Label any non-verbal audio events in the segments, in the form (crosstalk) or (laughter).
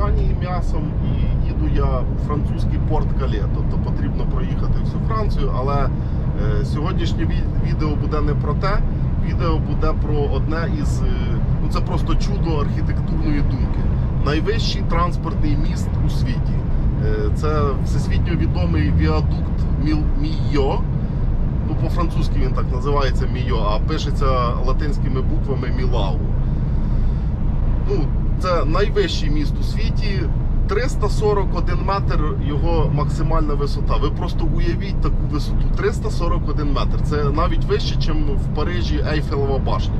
Іспанії м'ясом і їду я у французький порт Кале. Тобто потрібно проїхати всю Францію, але е, сьогоднішнє відео буде не про те. Відео буде про одне із. е, ну це просто чудо архітектурної думки. Найвищий транспортний міст у світі. Е, це всесвітньо відомий віадукт Мійо. Ну, по-французьки він так називається Мійо, а пишеться латинськими буквами Мілау. Ну, це найвищий міст у світі. 341 метр його максимальна висота. Ви просто уявіть таку висоту. 341 метр. Це навіть вище, ніж в Парижі Ейфелева башня.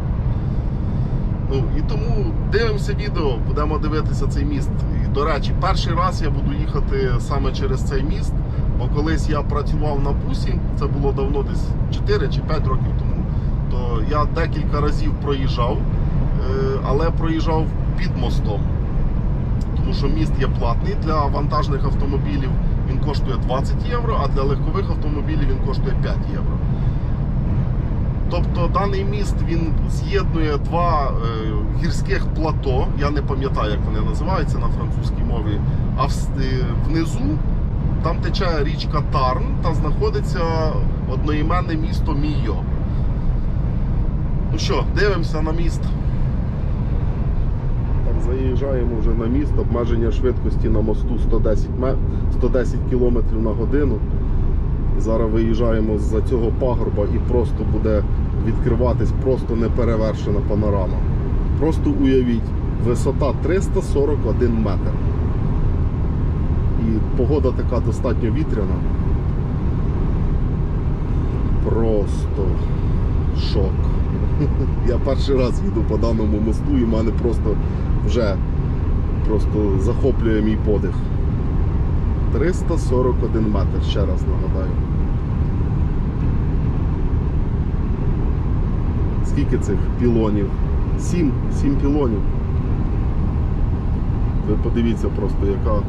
Ну, і тому дивимося відео, будемо дивитися цей міст. І, до речі, перший раз я буду їхати саме через цей міст, бо колись я працював на бусі, це було давно десь 4 чи 5 років тому. То я декілька разів проїжджав, е, але проїжджав під мостом. Тому що міст є платний для вантажних автомобілів, він коштує 20 євро, а для легкових автомобілів він коштує 5 євро. Тобто даний міст він з'єднує два е, гірських плато. Я не пам'ятаю, як вони називаються на французькій мові. А в, е, внизу там тече річка Тарн та знаходиться одноіменне місто Мійо. Ну що, дивимося на міст. Заїжджаємо вже на міст. Обмеження швидкості на мосту 110, ме- 110 км на годину. Зараз виїжджаємо з-за цього пагорба і просто буде відкриватись просто неперевершена панорама. Просто уявіть, висота 341 метр. І погода така достатньо вітряна. Просто шок. (laughs) Я перший раз їду по даному мосту і в мене просто вже просто захоплює мій подих. 341 метр, ще раз нагадаю. Скільки цих пілонів? Сім, сім пілонів. Ви подивіться просто, яка,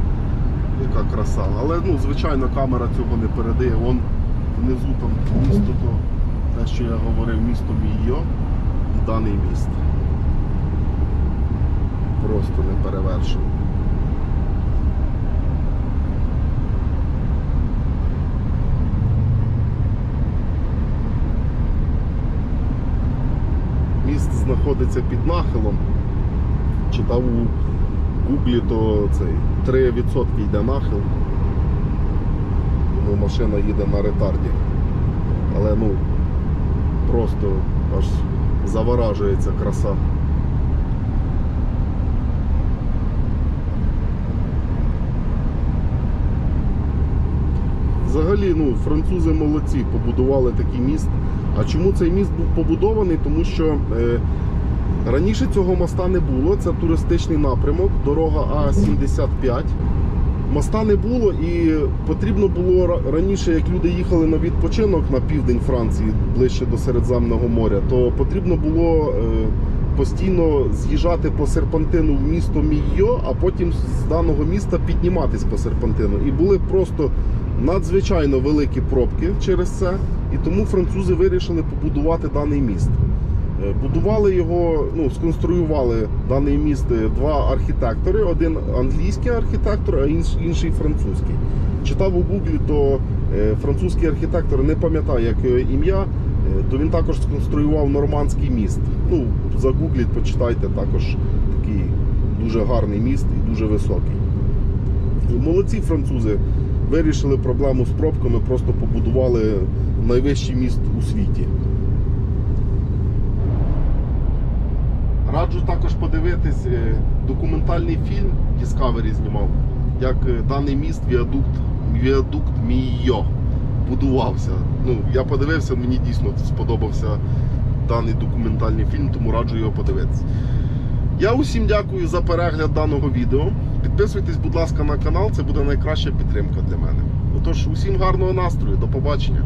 яка краса. Але ну, звичайно камера цього не передає. Вон внизу там місто, то, те, що я говорив, місто Мійо і даний міст. Просто не перевершено. Міст знаходиться під нахилом. Читав у Гуглі, то цей 3% йде нахил. Тому машина їде на ретарді. Але ну просто аж заворажується краса. Взагалі, ну, французи молодці, побудували такий міст. А чому цей міст був побудований? Тому що е, раніше цього моста не було. Це туристичний напрямок, дорога А-75. Моста не було і потрібно було раніше, як люди їхали на відпочинок на південь Франції, ближче до Середземного моря, то потрібно було е, постійно з'їжджати по серпантину в місто Мійо, а потім з даного міста підніматись по серпантину. І були просто надзвичайно великі пробки через це. І тому французи вирішили побудувати даний міст. Е, Будували його, ну, сконструювали даний міст е, два архітектори: один англійський архітектор, а інший французький. Читав у Гуглі, то е, французький архітектор не пам'ятаю, як його ім'я, то він також сконструював нормандський міст. Ну, загугліть, почитайте також такий дуже гарний міст і дуже високий. І молодці французи вирішили проблему з пробками, просто побудували найвищий міст у світі. Раджу також подивитись е, документальний фільм Discovery знімав, як е, даний міст віадукт, віадукт Мійо будувався. Ну, я подивився, мені дійсно сподобався даний документальний фільм, тому раджу його подивитися. Я усім дякую за перегляд даного відео. Підписуйтесь, будь ласка, на канал, це буде найкраща підтримка для мене. Отож, усім гарного настрою, до побачення.